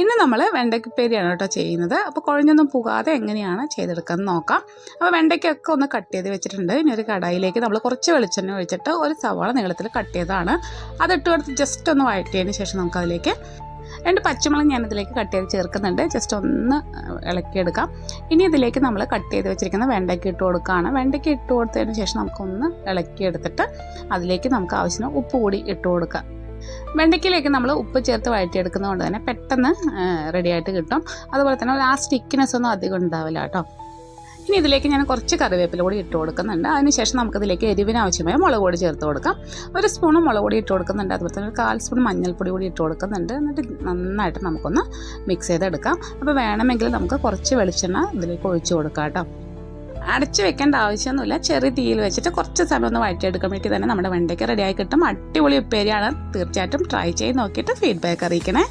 ഇന്ന് നമ്മൾ വെണ്ടയ്ക്കുപ്പേരിയാണ് കേട്ടോ ചെയ്യുന്നത്. അപ്പോൾ കുഴഞ്ഞൊന്നും പോകാതെ എങ്ങനെയാണ് ചെയ്തെടുക്കുന്നത് നോക്കാം. അപ്പോൾ വെണ്ടയ്ക്കൊക്കെ ഒന്ന് കട്ട് ചെയ്ത് വെച്ചിട്ടുണ്ട്. ഇനി ഒരു കടായിലേക്ക് നമ്മൾ കുറച്ച് വെളിച്ചെണ്ണ ഒഴിച്ചിട്ട് ഒരു സവാള നീളത്തിൽ കട്ട് ചെയ്തതാണ്. അതിട്ട് കൊടുത്ത് ജസ്റ്റ് ഒന്ന് വഴറ്റിയതിന് ശേഷം നമുക്കതിലേക്ക് രണ്ട് പച്ചമുളക് ഞാനിതിലേക്ക് കട്ട് ചെയ്ത് ചേർക്കുന്നുണ്ട്. ജസ്റ്റ് ഒന്ന് ഇളക്കിയെടുക്കാം. ഇനി ഇതിലേക്ക് നമ്മൾ കട്ട് ചെയ്ത് വെച്ചിരിക്കുന്ന വെണ്ടയ്ക്ക് ഇട്ട് കൊടുക്കുകയാണ് വെണ്ടയ്ക്ക് ഇട്ട് കൊടുത്തതിന് ശേഷം നമുക്കൊന്ന് ഇളക്കിയെടുത്തിട്ട് അതിലേക്ക് നമുക്ക് ആവശ്യത്തിന് ഉപ്പ് കൂടി ഇട്ട് കൊടുക്കാം. വെണ്ടയ്ക്കയിലേക്ക് നമ്മൾ ഉപ്പ് ചേർത്ത് വഴറ്റിയെടുക്കുന്നതുകൊണ്ട് തന്നെ പെട്ടെന്ന് റെഡിയായിട്ട് കിട്ടും. അതുപോലെ തന്നെ ആ സ്റ്റിക്കിനെസ് ഒന്നും അധികം ഉണ്ടാവില്ല കേട്ടോ. ഇനി ഇതിലേക്ക് ഞാൻ കുറച്ച് കറിവേപ്പില കൂടി ഇട്ട് കൊടുക്കുന്നുണ്ട്. അതിനുശേഷം നമുക്കിതിലേക്ക് എരിവിന് ആവശ്യമായ മുളക് പൊടി ചേർത്ത് കൊടുക്കാം. ഒരു സ്പൂൺ മുളക് പൊടി ഇട്ട് കൊടുക്കുന്നുണ്ട്. അതുപോലെ തന്നെ ഒരു കാൽ സ്പൂൺ മഞ്ഞൾപ്പൊടി കൂടി ഇട്ട് കൊടുക്കുന്നുണ്ട്. എന്നിട്ട് നന്നായിട്ട് നമുക്കൊന്ന് മിക്സ് ചെയ്തെടുക്കാം. അപ്പോൾ വേണമെങ്കിൽ നമുക്ക് കുറച്ച് വെളിച്ചെണ്ണ ഇതിലേക്ക് ഒഴിച്ചു കൊടുക്കാം കേട്ടോ. അടച്ചു വെക്കേണ്ട ആവശ്യമൊന്നുമില്ല. ചെറിയ തീയിൽ വെച്ചിട്ട് കുറച്ച് സമയം ഒന്ന് വഴറ്റിയെടുക്കുമ്പോഴേക്ക് തന്നെ നമ്മുടെ വെണ്ടയ്ക്ക് റെഡിയായി കിട്ടും. അടിപൊളി ഉപ്പേരിയാണ്. തീർച്ചയായിട്ടും ട്രൈ ചെയ്ത് നോക്കിയിട്ട് ഫീഡ്ബാക്ക് അറിയിക്കണേ.